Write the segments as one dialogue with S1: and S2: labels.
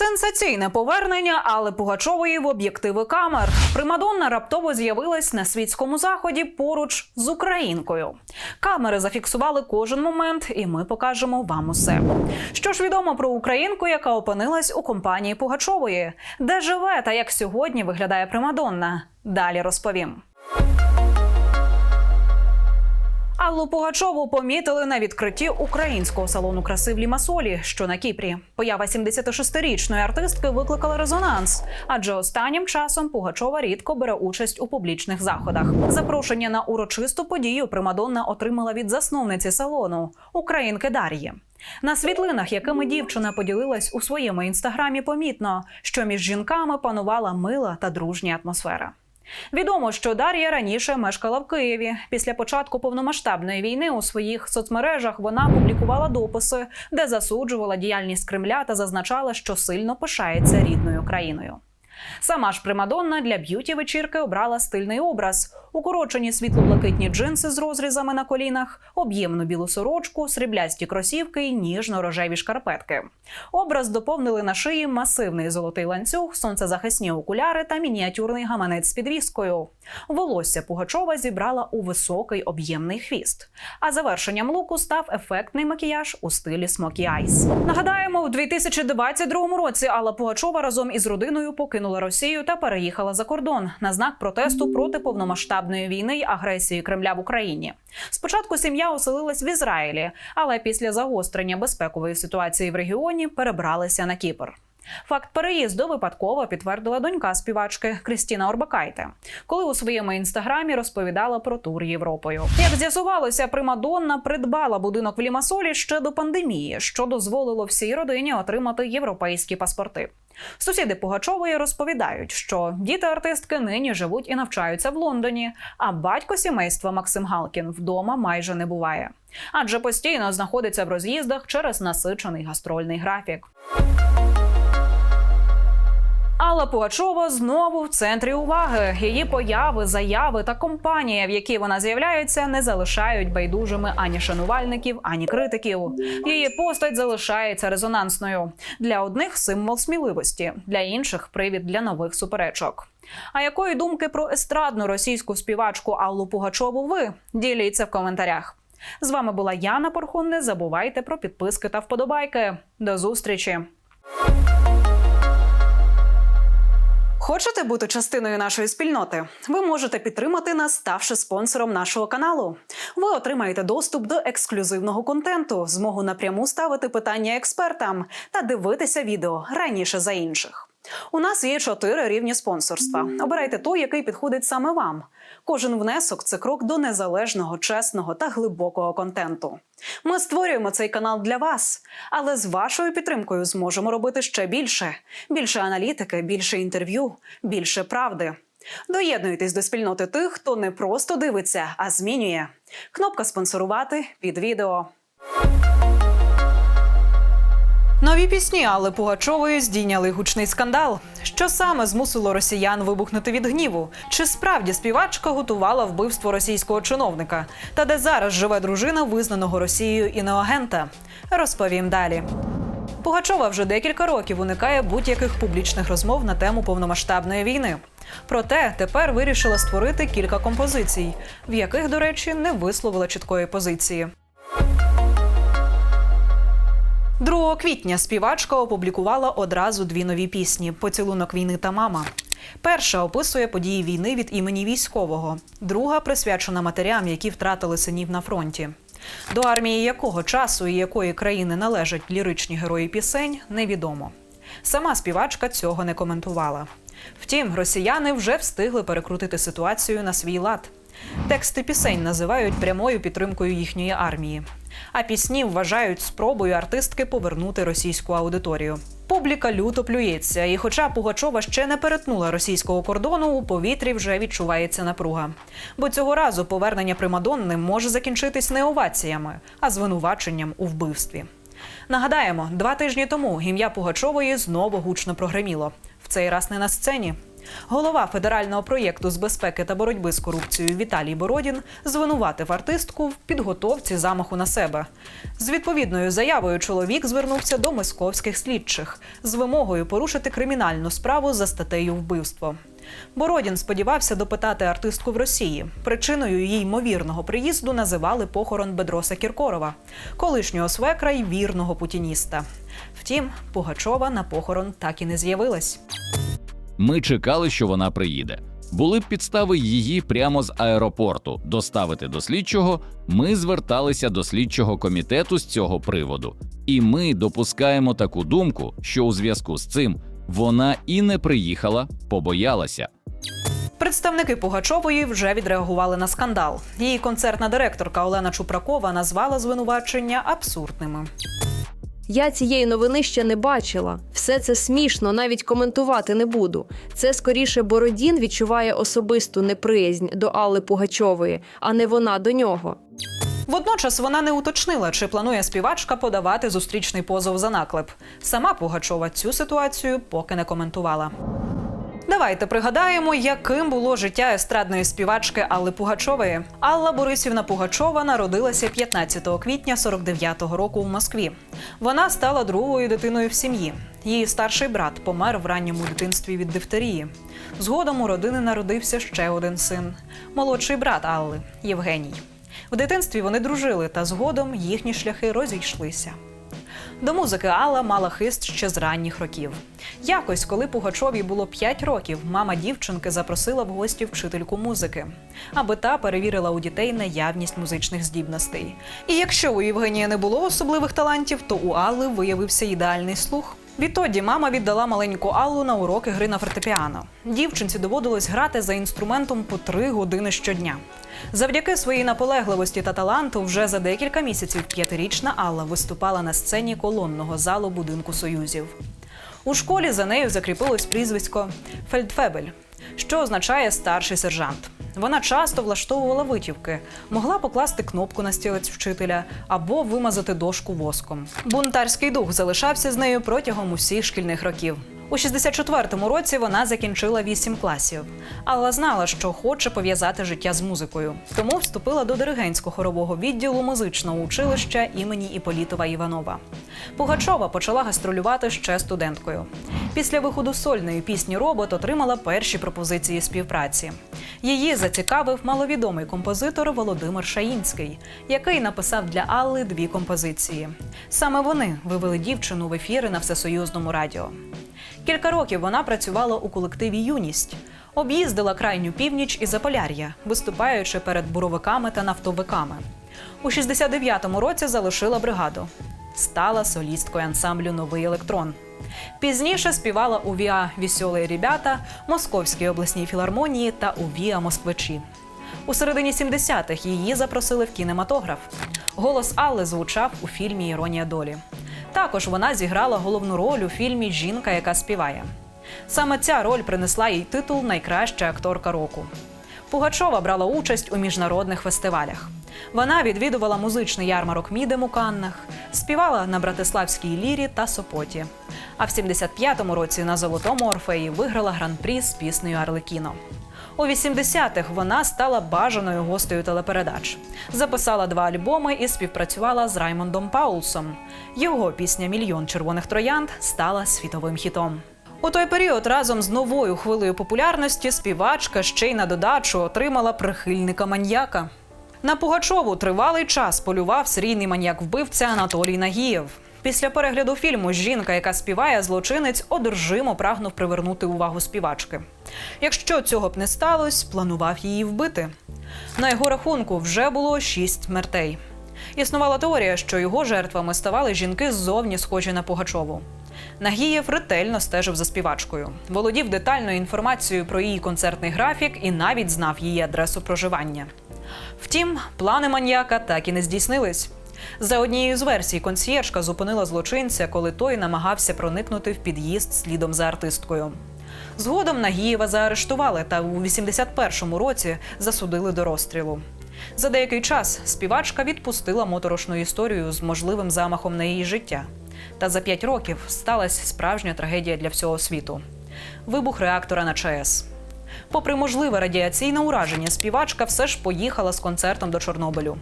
S1: Сенсаційне повернення Алли Пугачової в об'єктиви камер. Примадонна раптово з'явилась на світському заході поруч з українкою. Камери зафіксували кожен момент, і ми покажемо вам усе. Що ж відомо про українку, яка опинилась у компанії Пугачової, де живе та як сьогодні виглядає Примадонна. Далі розповім. Аллу Пугачову помітили на відкритті українського салону краси в Лімасолі, що на Кіпрі. Поява 76-річної артистки викликала резонанс, адже останнім часом Пугачова рідко бере участь у публічних заходах. Запрошення на урочисту подію Примадонна отримала від засновниці салону українки Дар'ї. На світлинах, якими дівчина поділилась у своєму інстаграмі, помітно, що між жінками панувала мила та дружня атмосфера. Відомо, що Дар'я раніше мешкала в Києві. Після початку повномасштабної війни у своїх соцмережах вона публікувала дописи, де засуджувала діяльність Кремля та зазначала, що сильно пишається рідною країною. Сама ж Примадонна для б'юті вечірки обрала стильний образ: укорочені світло-блакитні джинси з розрізами на колінах, об'ємну білу сорочку, сріблясті кросівки і ніжно-рожеві шкарпетки. Образ доповнили на шиї масивний золотий ланцюг, сонцезахисні окуляри та мініатюрний гаманець з підвіскою. Волосся Пугачова зібрала у високий об'ємний хвіст. А завершенням луку став ефектний макіяж у стилі Смокі Айс. Нагадаємо, у 2022 році Алла Пугачова разом із родиною покинула Росію та переїхала за кордон на знак протесту проти повномасштабної війни й агресії Кремля в Україні. Спочатку сім'я оселилась в Ізраїлі, але після загострення безпекової ситуації в регіоні перебралися на Кіпр. Факт переїзду випадково підтвердила донька співачки Крістіна Орбакайте, коли у своєму інстаграмі розповідала про тур Європою. Як з'ясувалося, Примадонна придбала будинок в Лімасолі ще до пандемії, що дозволило всій родині отримати європейські паспорти. Сусіди Пугачової розповідають, що діти артистки нині живуть і навчаються в Лондоні, а батько сімейства Максим Галкін вдома майже не буває, адже постійно знаходиться в роз'їздах через насичений гастрольний графік. Алла Пугачова знову в центрі уваги. Її появи, заяви та компанія, в якій вона з'являється, не залишають байдужими ані шанувальників, ані критиків. Її постать залишається резонансною для одних символ сміливості, для інших привід для нових суперечок. А якої думки про естрадну російську співачку Аллу Пугачову ви діліться в коментарях. З вами була Яна Порхун. Не забувайте про підписки та вподобайки. До зустрічі! Хочете бути частиною нашої спільноти? Ви можете підтримати нас, ставши спонсором нашого каналу. Ви отримаєте доступ до ексклюзивного контенту, змогу напряму ставити питання експертам та дивитися відео раніше за інших. У нас є чотири рівні спонсорства. Обирайте той, який підходить саме вам. Кожен внесок це крок до незалежного, чесного та глибокого контенту. Ми створюємо цей канал для вас, але з вашою підтримкою зможемо робити ще більше: більше аналітики, більше інтерв'ю, більше правди. Доєднуйтесь до спільноти тих, хто не просто дивиться, а змінює. Кнопка спонсорувати під відео. Нові пісні Алли Пугачової здійняли гучний скандал. Що саме змусило росіян вибухнути від гніву? Чи справді співачка готувала вбивство російського чиновника? Та де зараз живе дружина визнаного Росією іноагента? Розповім далі. Пугачова вже декілька років уникає будь-яких публічних розмов на тему повномасштабної війни. Проте тепер вирішила створити кілька композицій, в яких, до речі, не висловила чіткої позиції. 2 квітня співачка опублікувала одразу дві нові пісні: Поцілунок війни та мама. Перша описує події війни від імені військового, друга присвячена матерям, які втратили синів на фронті. До армії якого часу і якої країни належать ліричні герої пісень, невідомо. Сама співачка цього не коментувала. Втім, росіяни вже встигли перекрутити ситуацію на свій лад. Тексти пісень називають прямою підтримкою їхньої армії. А пісні вважають спробою артистки повернути російську аудиторію. Публіка люто плюється, і, хоча Пугачова ще не перетнула російського кордону, у повітрі вже відчувається напруга. Бо цього разу повернення Примадонни може закінчитись не оваціями, а звинуваченням у вбивстві. Нагадаємо, два тижні тому ім'я Пугачової знову гучно прогреміло. В цей раз не на сцені, Голова федерального проєкту з безпеки та боротьби з корупцією Віталій Бородін звинуватив артистку в підготовці замаху на себе. З відповідною заявою чоловік звернувся до московських слідчих з вимогою порушити кримінальну справу за статтею вбивство. Бородін сподівався допитати артистку в Росії. Причиною її ймовірного приїзду називали похорон Бедроса Кіркорова, колишнього свекра й вірного путініста. Втім, Пугачова на похорон так і не з'явилась.
S2: Ми чекали, що вона приїде. Були б підстави її прямо з аеропорту доставити до слідчого. Ми зверталися до слідчого комітету з цього приводу, і ми допускаємо таку думку, що у зв'язку з цим вона і не приїхала, побоялася.
S1: Представники Пугачової вже відреагували на скандал. Її концертна директорка Олена Чупракова назвала звинувачення абсурдними.
S3: Я цієї новини ще не бачила. Все це смішно, навіть коментувати не буду. Це скоріше Бородін відчуває особисту неприязнь до Алли Пугачової, а не вона до нього.
S1: Водночас вона не уточнила, чи планує співачка подавати зустрічний позов за наклеп. Сама Пугачова цю ситуацію поки не коментувала. Давайте пригадаємо, яким було життя естрадної співачки Алли Пугачової. Алла Борисівна Пугачова народилася 15 квітня 49-го року в Москві. Вона стала другою дитиною в сім'ї. Її старший брат помер в ранньому дитинстві від дифтерії. Згодом у родини народився ще один син молодший брат Алли Євгеній. В дитинстві вони дружили, та згодом їхні шляхи розійшлися. До музики Алла мала хист ще з ранніх років. Якось, коли Пугачовій було 5 років, мама дівчинки запросила в гості вчительку музики, аби та перевірила у дітей наявність музичних здібностей. І якщо у Євгенія не було особливих талантів, то у Алли виявився ідеальний слух. Відтоді мама віддала маленьку Аллу на уроки гри на фортепіано. Дівчинці доводилось грати за інструментом по три години щодня. Завдяки своїй наполегливості та таланту, вже за декілька місяців п'ятирічна Алла виступала на сцені колонного залу будинку союзів. У школі за нею закріпилось прізвисько Фельдфебель, що означає старший сержант. Вона часто влаштовувала витівки, могла покласти кнопку на стілець вчителя або вимазати дошку воском. Бунтарський дух залишався з нею протягом усіх шкільних років. У 64-му році вона закінчила 8 класів. Алла знала, що хоче пов'язати життя з музикою, тому вступила до диригентського хорового відділу музичного училища імені Іполітова Іванова. Пугачова почала гастролювати ще студенткою. Після виходу сольної пісні Робот отримала перші пропозиції співпраці. Її зацікавив маловідомий композитор Володимир Шаїнський, який написав для Алли дві композиції. Саме вони вивели дівчину в ефіри на всесоюзному радіо. Кілька років вона працювала у колективі Юність, об'їздила крайню північ і Заполяр'я, виступаючи перед буровиками та нафтовиками. У 69-му році залишила бригаду. Стала солісткою ансамблю Новий електрон. Пізніше співала у Віа Вісьолі ребята, Московській обласній філармонії та у Віа Москвичі. У середині 70-х її запросили в кінематограф. Голос Алли звучав у фільмі Іронія долі. Також вона зіграла головну роль у фільмі Жінка, яка співає. Саме ця роль принесла їй титул Найкраща акторка року. Пугачова брала участь у міжнародних фестивалях. Вона відвідувала музичний ярмарок Мідем у Каннах, співала на Братиславській лірі та Сопоті. А в 75-му році на Золотому Орфеї виграла гран-прі з піснею Арлекіно. У 80-х вона стала бажаною гостею телепередач. Записала два альбоми і співпрацювала з Раймондом Паулсом. Його пісня Мільйон червоних троянд стала світовим хітом. У той період разом з новою хвилею популярності співачка ще й на додачу отримала прихильника маньяка. На Пугачову тривалий час полював серійний маньяк-вбивця Анатолій Нагієв. Після перегляду фільму жінка, яка співає, злочинець одержимо прагнув привернути увагу співачки. Якщо цього б не сталося, планував її вбити. На його рахунку вже було шість смертей. Існувала теорія, що його жертвами ставали жінки ззовні схожі на Пугачову. Нагієв ретельно стежив за співачкою, володів детальною інформацією про її концертний графік і навіть знав її адресу проживання. Втім, плани маньяка так і не здійснились. За однією з версій, консьєржка зупинила злочинця, коли той намагався проникнути в під'їзд слідом за артисткою. Згодом Нагієва заарештували та у 81-му році засудили до розстрілу. За деякий час співачка відпустила моторошну історію з можливим замахом на її життя. Та за п'ять років сталася справжня трагедія для всього світу. вибух реактора на ЧАЕС. Попри можливе радіаційне ураження, співачка все ж поїхала з концертом до Чорнобилю.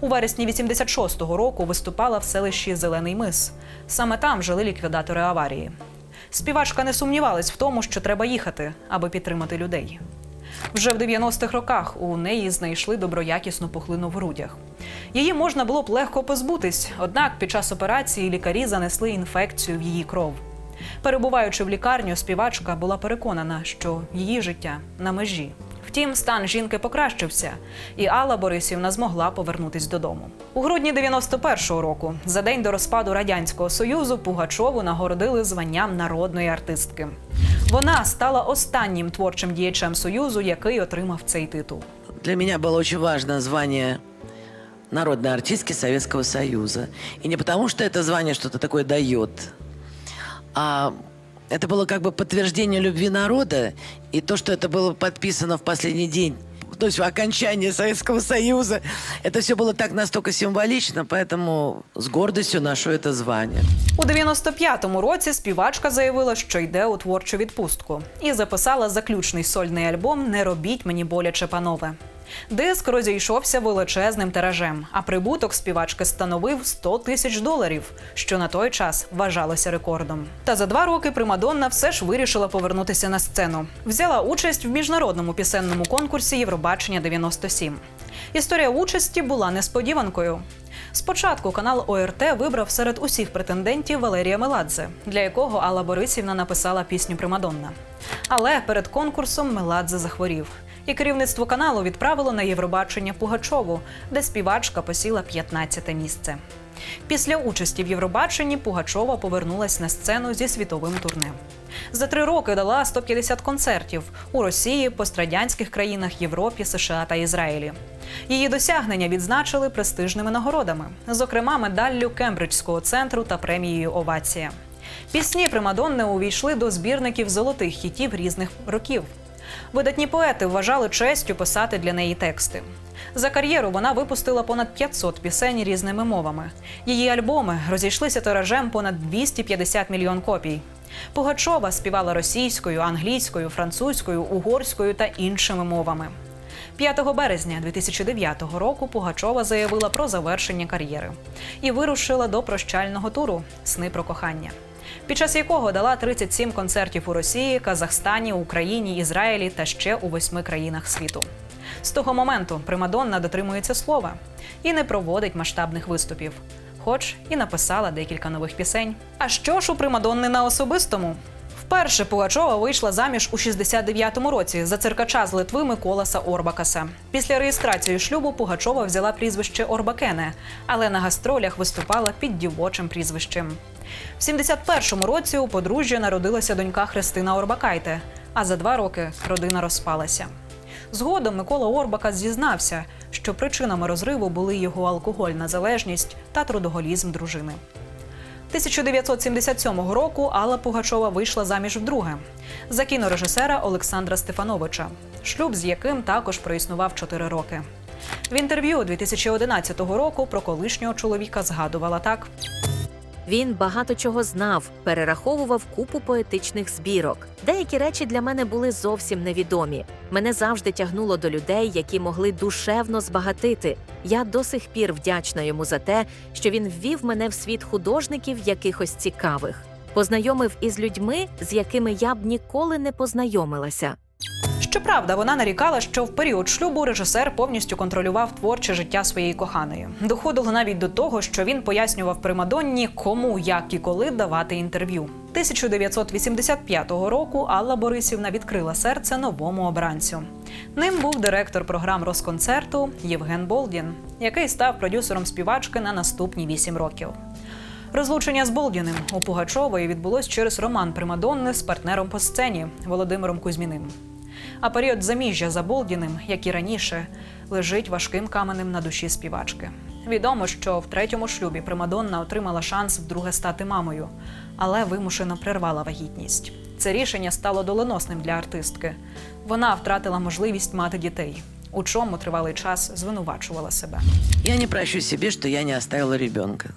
S1: У вересні 86-го року виступала в селищі Зелений Мис. Саме там жили ліквідатори аварії. Співачка не сумнівалась в тому, що треба їхати, аби підтримати людей. Вже в 90-х роках у неї знайшли доброякісну пухлину в грудях. Її можна було б легко позбутись, однак під час операції лікарі занесли інфекцію в її кров. Перебуваючи в лікарню, співачка була переконана, що її життя на межі. Втім, стан жінки покращився, і Алла Борисівна змогла повернутись додому. У грудні 91-го року, за день до розпаду радянського союзу, Пугачову нагородили званням народної артистки. Вона стала останнім творчим діячем союзу, який отримав цей титул.
S4: Для меня было очень важно звание народной артистки Советского Союза. И не потому, что это звание что-то такое дает, а это было как бы подтверждение любви народа и то, что это было подписано в последний день то есть окончание Советского Союза. Это все было так настолько символично, поэтому с гордостью ношу это звание.
S1: У 95-му році співачка заявила, що йде у творчу відпустку, і записала заключний сольний альбом Не робіть мені боляче, панове. Диск розійшовся величезним тиражем, а прибуток співачки становив 100 тисяч доларів, що на той час вважалося рекордом. Та за два роки Примадонна все ж вирішила повернутися на сцену. Взяла участь в міжнародному пісенному конкурсі Євробачення 97. Історія участі була несподіванкою. Спочатку канал ОРТ вибрав серед усіх претендентів Валерія Меладзе, для якого Алла Борисівна написала пісню Примадонна. Але перед конкурсом Меладзе захворів. І керівництво каналу відправило на Євробачення Пугачову, де співачка посіла 15-те місце. Після участі в Євробаченні Пугачова повернулась на сцену зі світовим турне. За три роки дала 150 концертів у Росії, пострадянських країнах, Європі, США та Ізраїлі. Її досягнення відзначили престижними нагородами, зокрема медаллю Кембриджського центру та премією Овація. Пісні Примадонни увійшли до збірників золотих хітів різних років. Видатні поети вважали честю писати для неї тексти. За кар'єру вона випустила понад 500 пісень різними мовами. Її альбоми розійшлися тиражем понад 250 мільйон копій. Пугачова співала російською, англійською, французькою, угорською та іншими мовами. 5 березня 2009 року Пугачова заявила про завершення кар'єри і вирушила до прощального туру Сни про кохання, під час якого дала 37 концертів у Росії, Казахстані, Україні, Ізраїлі та ще у восьми країнах світу. З того моменту Примадонна дотримується слова і не проводить масштабних виступів, хоч і написала декілька нових пісень. А що ж у Примадонни на особистому? Вперше Пугачова вийшла заміж у 69-му році за циркача з Литви Миколаса Орбакаса. Після реєстрації шлюбу Пугачова взяла прізвище Орбакене, але на гастролях виступала під дівочим прізвищем. В 71-му році у подружжя народилася донька Христина Орбакайте, а за два роки родина розпалася. Згодом Микола Орбака зізнався, що причинами розриву були його алкогольна залежність та трудоголізм дружини. 1977 року Алла Пугачова вийшла заміж вдруге за кінорежисера Олександра Стефановича, шлюб з яким також проіснував 4 роки. В інтерв'ю 2011 року про колишнього чоловіка згадувала так:
S5: Він багато чого знав, перераховував купу поетичних збірок. Деякі речі для мене були зовсім невідомі. Мене завжди тягнуло до людей, які могли душевно збагатити. Я до сих пір вдячна йому за те, що він ввів мене в світ художників якихось цікавих, познайомив із людьми, з якими я б ніколи не познайомилася.
S1: Щоправда, вона нарікала, що в період шлюбу режисер повністю контролював творче життя своєї коханої. Доходило навіть до того, що він пояснював Примадонні, кому, як і коли давати інтерв'ю. 1985 року Алла Борисівна відкрила серце новому обранцю. Ним був директор програм Росконцерту Євген Болдін, який став продюсером співачки на наступні вісім років. Розлучення з Болдіним у Пугачової відбулось через роман Примадонни з партнером по сцені Володимиром Кузьміним. А період заміжжя за Болдіним, як і раніше, лежить важким каменем на душі співачки. Відомо, що в третьому шлюбі Примадонна отримала шанс вдруге стати мамою, але вимушено прервала вагітність. Це рішення стало доленосним для артистки. Вона втратила можливість мати дітей, у чому тривалий час звинувачувала себе.
S4: Я не прощу себе, что я не оставила ребенка.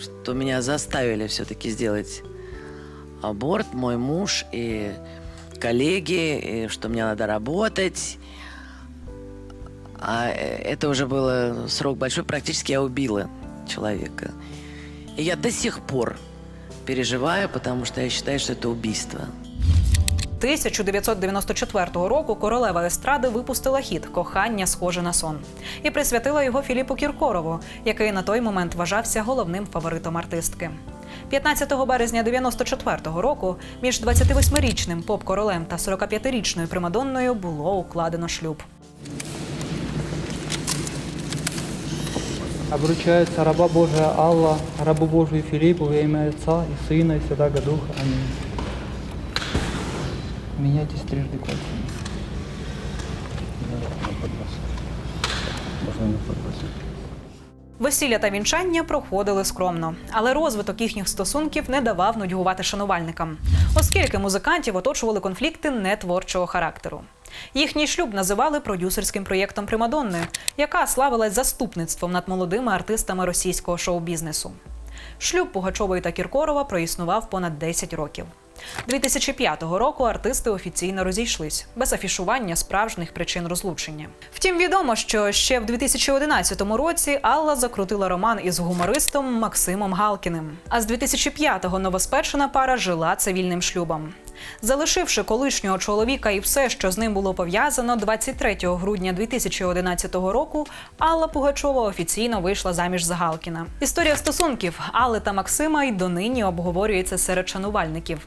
S4: Что меня заставили все-таки сделать аборт, мой муж и коллеги, и что мне надо работать. А э, это уже было срок большой, практически я убила человека. И я до сих пор переживаю, потому что я считаю, что это убийство.
S1: 1994 року королева естради випустила хіт Кохання схоже на сон і присвятила його Філіпу Кіркорову, який на той момент вважався головним фаворитом артистки. 15 березня 94-го року між 28-річним поп-королем та 45-річною примадонною було укладено шлюб.
S6: Обручается раба Божия Алла, рабу Божию Филиппу во имя Отца и Сына и Святаго Духа. Аминь. Меняйтесь трижды кольцами.
S1: Весілля та вінчання проходили скромно, але розвиток їхніх стосунків не давав нудьгувати шанувальникам, оскільки музикантів оточували конфлікти нетворчого характеру. Їхній шлюб називали продюсерським проєктом Примадонни, яка славилась заступництвом над молодими артистами російського шоу-бізнесу. Шлюб Пугачової та Кіркорова проіснував понад 10 років. 2005 року артисти офіційно розійшлись без афішування справжніх причин розлучення. Втім, відомо, що ще в 2011 році Алла закрутила роман із гумористом Максимом Галкіним. А з 2005-го новоспечена пара жила цивільним шлюбом. Залишивши колишнього чоловіка і все, що з ним було пов'язано, 23 грудня 2011 року Алла Пугачова офіційно вийшла заміж за Галкіна. Історія стосунків Алли та Максима й донині обговорюється серед шанувальників.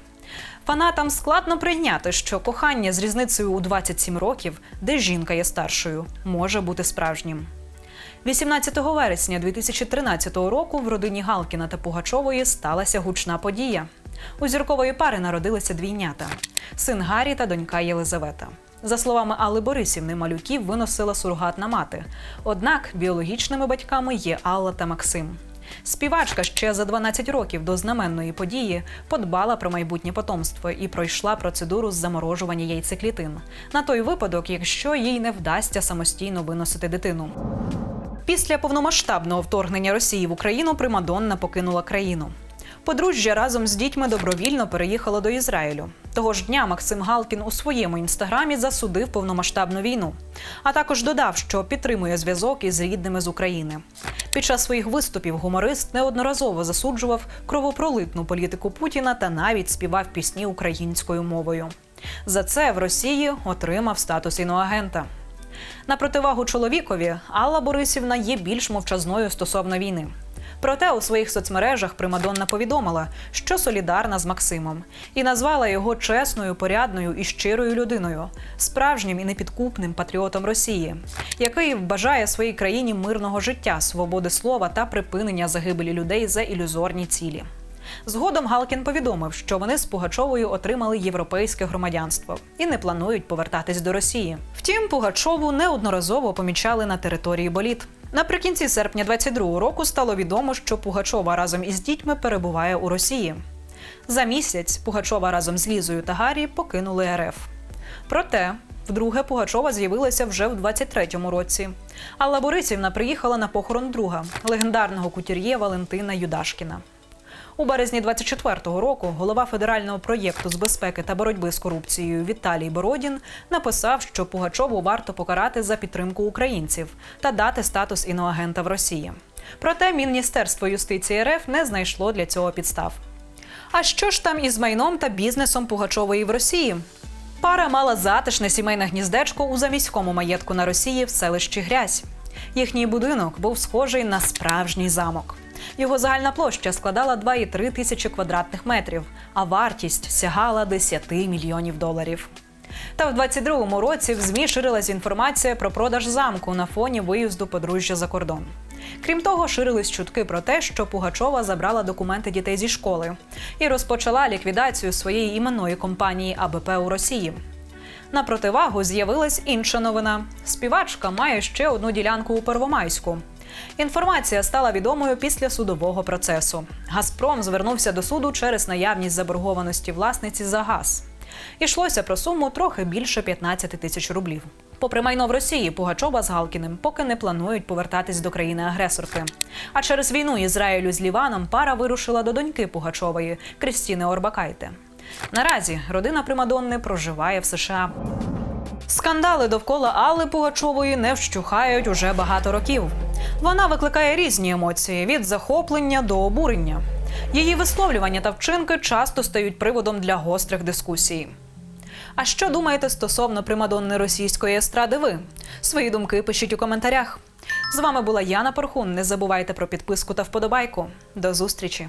S1: Фанатам складно прийняти, що кохання з різницею у 27 років, де жінка є старшою, може бути справжнім. 18 вересня 2013 року в родині Галкіна та Пугачової сталася гучна подія. У зіркової пари народилися двійнята син Гаррі та донька Єлизавета. За словами Алли Борисівни, малюків виносила сургатна мати. Однак біологічними батьками є Алла та Максим. Співачка ще за 12 років до знаменної події подбала про майбутнє потомство і пройшла процедуру з заморожування яйцеклітин на той випадок, якщо їй не вдасться самостійно виносити дитину. Після повномасштабного вторгнення Росії в Україну Примадонна покинула країну. Подружжя разом з дітьми добровільно переїхало до Ізраїлю. Того ж дня Максим Галкін у своєму інстаграмі засудив повномасштабну війну, а також додав, що підтримує зв'язок із рідними з України. Під час своїх виступів гуморист неодноразово засуджував кровопролитну політику Путіна та навіть співав пісні українською мовою. За це в Росії отримав статус іноагента. На противагу чоловікові Алла Борисівна є більш мовчазною стосовно війни. Проте у своїх соцмережах Примадонна повідомила, що солідарна з Максимом, і назвала його чесною, порядною і щирою людиною, справжнім і непідкупним патріотом Росії, який бажає своїй країні мирного життя, свободи слова та припинення загибелі людей за ілюзорні цілі. Згодом Галкін повідомив, що вони з Пугачовою отримали європейське громадянство і не планують повертатись до Росії. Втім, Пугачову неодноразово помічали на території боліт. Наприкінці серпня 22-го року стало відомо, що Пугачова разом із дітьми перебуває у Росії. За місяць Пугачова разом з Лізою та Гаррі покинули РФ. Проте вдруге Пугачова з'явилася вже в 23-му році. Алла Борисівна приїхала на похорон друга легендарного кутюр'є Валентина Юдашкіна. У березні 24-го року голова федерального проєкту з безпеки та боротьби з корупцією Віталій Бородін написав, що Пугачову варто покарати за підтримку українців та дати статус іноагента в Росії. Проте Міністерство юстиції РФ не знайшло для цього підстав. А що ж там із майном та бізнесом Пугачової в Росії? Пара мала затишне сімейне гніздечко у заміському маєтку на Росії в селищі Грязь. Їхній будинок був схожий на справжній замок. Його загальна площа складала 2,3 тисячі квадратних метрів, а вартість сягала 10 мільйонів доларів. Та в 22-му році в ЗМІ ширилась інформація про продаж замку на фоні виїзду подружжя за кордон. Крім того, ширились чутки про те, що Пугачова забрала документи дітей зі школи і розпочала ліквідацію своєї іменної компанії АБП у Росії. На противагу з'явилась інша новина. Співачка має ще одну ділянку у Первомайську. Інформація стала відомою після судового процесу. Газпром звернувся до суду через наявність заборгованості власниці за газ. Ішлося про суму трохи більше 15 тисяч рублів. Попри майно в Росії, Пугачова з Галкіним поки не планують повертатись до країни-агресорки. А через війну Ізраїлю з Ліваном пара вирушила до доньки Пугачової Крістіни Орбакайте. Наразі родина Примадонни проживає в США. Скандали довкола Алли Пугачової не вщухають уже багато років. Вона викликає різні емоції від захоплення до обурення. Її висловлювання та вчинки часто стають приводом для гострих дискусій. А що думаєте стосовно примадонни російської естради? Ви свої думки пишіть у коментарях. З вами була Яна Порхун. Не забувайте про підписку та вподобайку. До зустрічі!